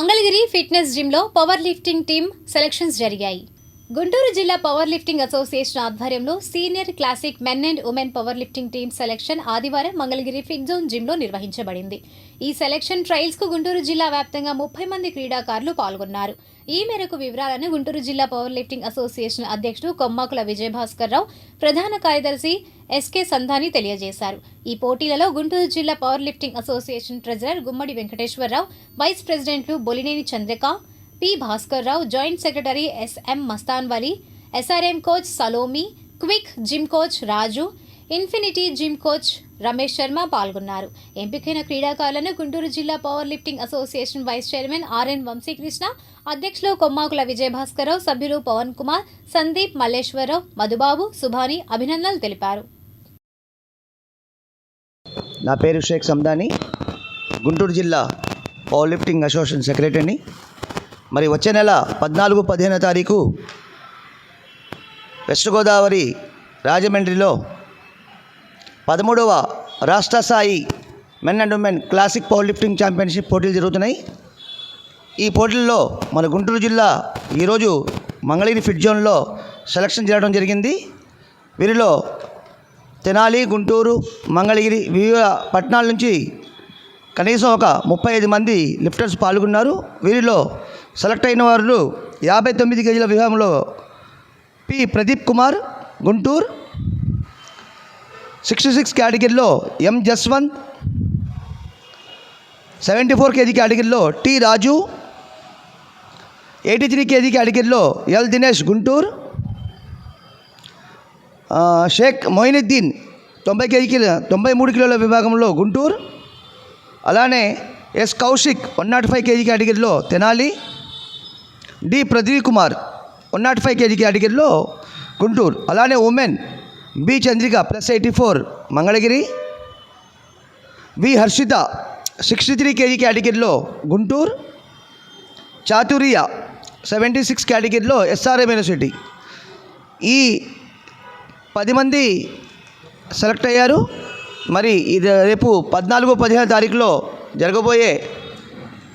Mangalagiri fitness జిమ్లో power lifting team selections జరిగాయి. గుంటూరు జిల్లా పవర్ లిఫ్టింగ్ అసోసియేషన్ ఆధ్వర్యంలో senior classic men and women power lifting team selection ఆదివారం Mangalagiri fit zone జిమ్లో నిర్వహించబడింది. ఈ సెలక్షన్ ట్రయల్స్కు గుంటూరు జిల్లా వ్యాప్తంగా ముప్పై మంది క్రీడాకారులు పాల్గొన్నారు. ఈ మేరకు వివరాలను గుంటూరు జిల్లా పవర్ లిఫ్టింగ్ అసోసియేషన్ అధ్యక్షుడు కొమ్మాకుల విజయభాస్కర్ రావు ప్రధాన కార్యదర్శి ఎస్కే సంధాని తెలియజేశారు. ఈ పోటీలలో గుంటూరు జిల్లా power lifting association treasurer Gummadi Venkateswararao vice ప్రెసిడెంట్లు Bolineni Chandrika P Bhaskar Rao joint secretary SM Mastanvali SRM coach Salomi quick gym coach Raju infinity gym coach Ramesh Sharma పాల్గొన్నారు. ఎంపికైన క్రీడాకారులను గుంటూరు జిల్లా power lifting association vice chairman RN Vamsikrishna అధ్యక్షులు కొమ్మాకుల విజయభాస్కరరావు సభ్యులు పవన్ కుమార్ సందీప్ మల్లేశ్వరరావు మధుబాబు సుభాని అభినందనలు తెలిపారు. నా పేరు షేక్ సందాని గుంటూరు జిల్లా పవర్ లిఫ్టింగ్ అసోసియేషన్ సెక్రటరీని. మరి వచ్చే నెల పద్నాలుగు పదిహేనో తారీఖు వెస్ట్ గోదావరి రాజమండ్రిలో పదమూడవ రాష్ట్ర స్థాయి men and women classic power lifting championship పోటీలు జరుగుతున్నాయి. ఈ పోటీల్లో మన గుంటూరు జిల్లా ఈరోజు మంగళగిరి ఫిట్ జోన్లో సెలక్షన్ జరగడం జరిగింది. వీరిలో తెనాలి గుంటూరు మంగళగిరి వివిధ పట్టణాల నుంచి కనీసం ఒక ముప్పై ఐదు మంది లిఫ్టర్స్ పాల్గొన్నారు. వీరిలో సెలెక్ట్ అయిన వారు యాభై తొమ్మిది కేజీల విభాగంలో P Pradeep Kumar Guntur. Sixty six కేటగిరీలో M Jaswanth. Seventy four KG కేటగిరీలో T Raju. Eighty three KG కేటగిరీలో ఎల్ దినేష్ గుంటూరు. షేక్ మొయినుద్దీన్ తొంభై కేజీ కిలో తొంభై మూడు కిలోల విభాగంలో గుంటూరు. అలానే S Kaushik one not five KG కేటగిరీలో Tenali. D Pradeep Kumar one not five KG కేటగిరీలో గుంటూరు. అలానే women B Chandrika plus eighty four Mangalagiri. V Harshitha sixty three KG కేటగిరీలో గుంటూరు. చాతుర్య సెవెంటీ సిక్స్ కేటగిరీలో ఎస్ఆర్ఎం యూనివర్సిటీ. ఈ పది మంది సెలెక్ట్ అయ్యారు. మరి ఇది రేపు పద్నాలుగు పదిహేను తారీఖులో జరగబోయే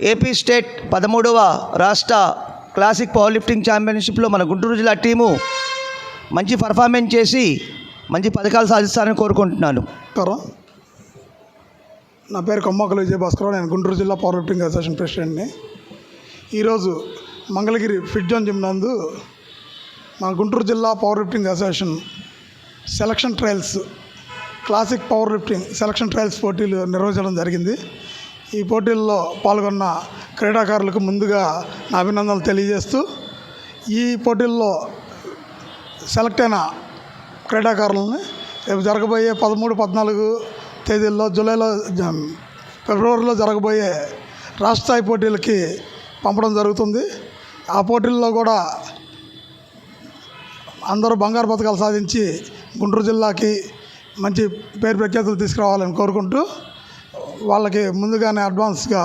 ఏపీ స్టేట్ పదమూడవ రాష్ట్ర క్లాసిక్ పవర్ లిఫ్టింగ్ ఛాంపియన్షిప్లో మన గుంటూరు జిల్లా టీము మంచి పర్ఫార్మెన్స్ చేసి మంచి పథకాలు సాధిస్తారని కోరుకుంటున్నాను. నా పేరు కొమ్మకల విజయభాస్కర్ నేను గుంటూరు జిల్లా పవర్ లిఫ్టింగ్ అసోసియేషన్ ప్రెసిడెంట్ని. ఈరోజు మంగళగిరి ఫిట్ జోన్ జిమ్ నందు మా గుంటూరు జిల్లా power lifting association selection trials classic power lifting selection trials పోటీలు నిర్వహించడం జరిగింది. ఈ పోటీల్లో పాల్గొన్న క్రీడాకారులకు ముందుగా నా అభినందనలు తెలియజేస్తూ ఈ పోటీల్లో సెలెక్ట్ అయిన క్రీడాకారులని రేపు జరగబోయే పదమూడు పద్నాలుగు తేదీల్లో జూలైలో ఫిబ్రవరిలో జరగబోయే రాష్ట్ర స్థాయి పోటీలకి పంపడం జరుగుతుంది. ఆ పోటీల్లో కూడా అందరూ బంగారు పథకాలు సాధించి గుంటూరు జిల్లాకి మంచి పేరు ప్రఖ్యాతులు తీసుకురావాలని కోరుకుంటూ వాళ్ళకి ముందుగానే అడ్వాన్స్గా